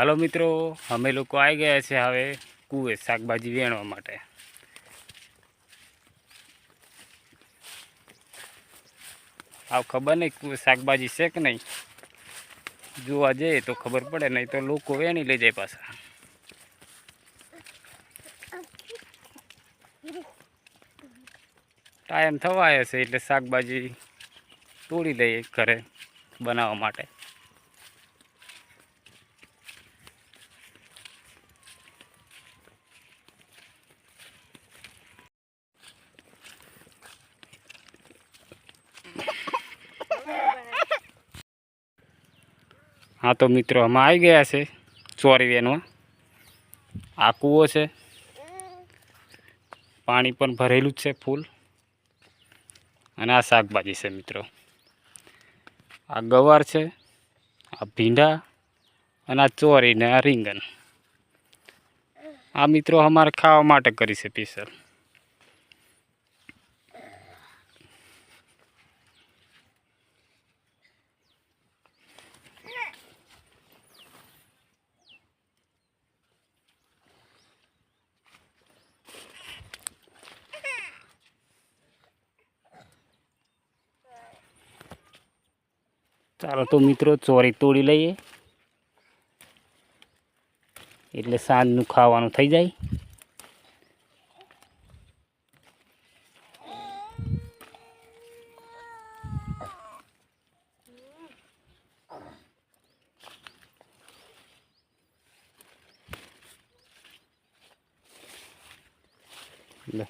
હાલો મિત્રો, અમે લોકો આવી ગયા છે હવે કુએ શાકભાજી વેણવા માટે. આવ ખબર નહીં કુએ શાકભાજી છે કે નહીં? જોવા જઈએ તો ખબર પડે, નહીં તો લોકો વેણી લઈ જાય પાછા. ટાઈમ થવા આવ્યો છે એટલે શાકભાજી તોડી લઈએ ઘરે બનાવવા માટે. હા તો મિત્રો અમે આવી ગયા છે. ચોરી વેનમાં આ કૂવો છે. પાણી પણ ભરેલું જ છે ફૂલ. અને આ શાકભાજી છે મિત્રો. આ ગવાર છે, આ ભીંડા અને આ ચોરી ને આ રીંગણ. આ મિત્રો અમારે ખાવા માટે કરી છે સ્પેશિયલ ચાલો તો મિત્રો ચોરી તોડી લઈએ. એટલે સાંજનું ખાવાનું થઈ જાય. લે.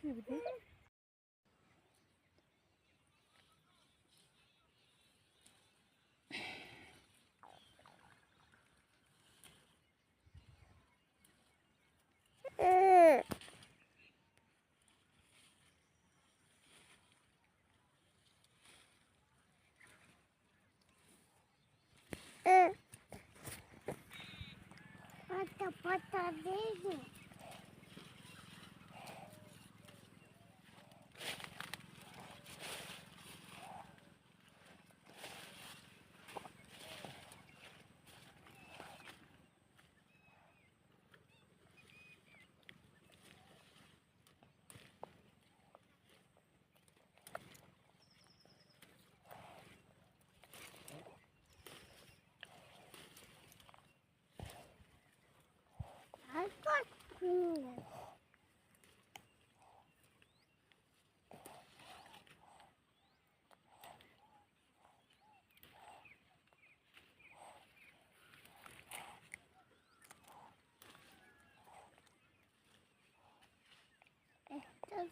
activities. Pata, pata dentro.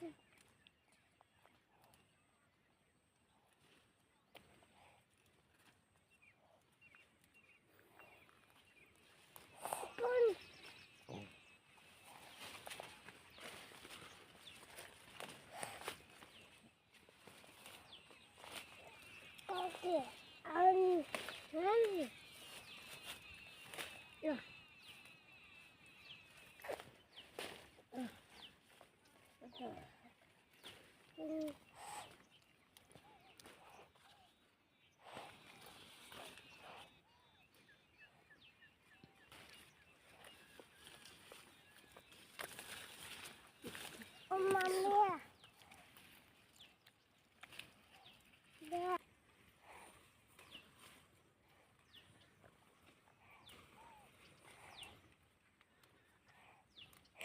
દેજો Okay.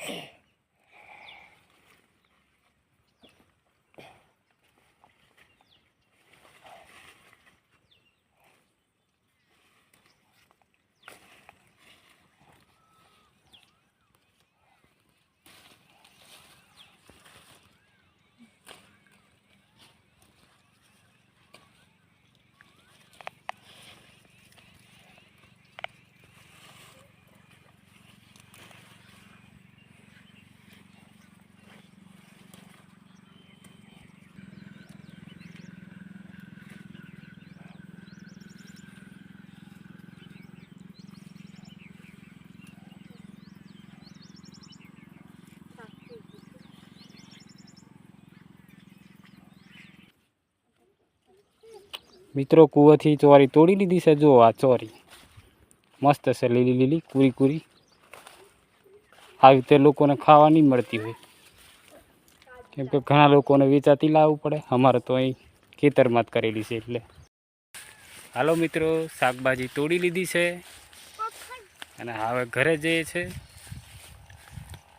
Yeah. મિત્રો, કૂવાથી ચોરી તોડી લીધી છે. જો આ ચોરી. મસ્ત છે. લીલી લીલી, કુરી કુરી. આવી રીતે લોકોને ખાવા નહીં મળતી હોય. કેમ કે ઘણા લોકોને વેચાતી લાવવું પડે. અમારે તો અહીં ખેતરમાં જ કરેલી છે એટલે. હાલો મિત્રો, શાકભાજી તોડી લીધી છે. અને હવે ઘરે જઈએ છે.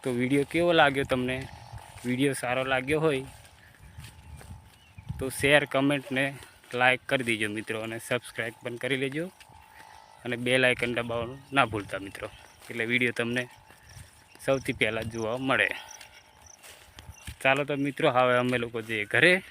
તો વીડિયો કેવો લાગ્યો તમને? વીડિયો સારો લાગ્યો હોય તો શેર, કમેન્ટ ને લાઈક કરી દેજો મિત્રો અને સબસ્ક્રાઈબ પણ કરી લેજો. અને બે લાઇકન દબાવવાનું ના ભૂલતા મિત્રો. એટલે વીડિયો તમને સૌથી પહેલાં જોવા મળે. ચાલો તો મિત્રો, હવે અમે લોકો જઈએ ઘરે.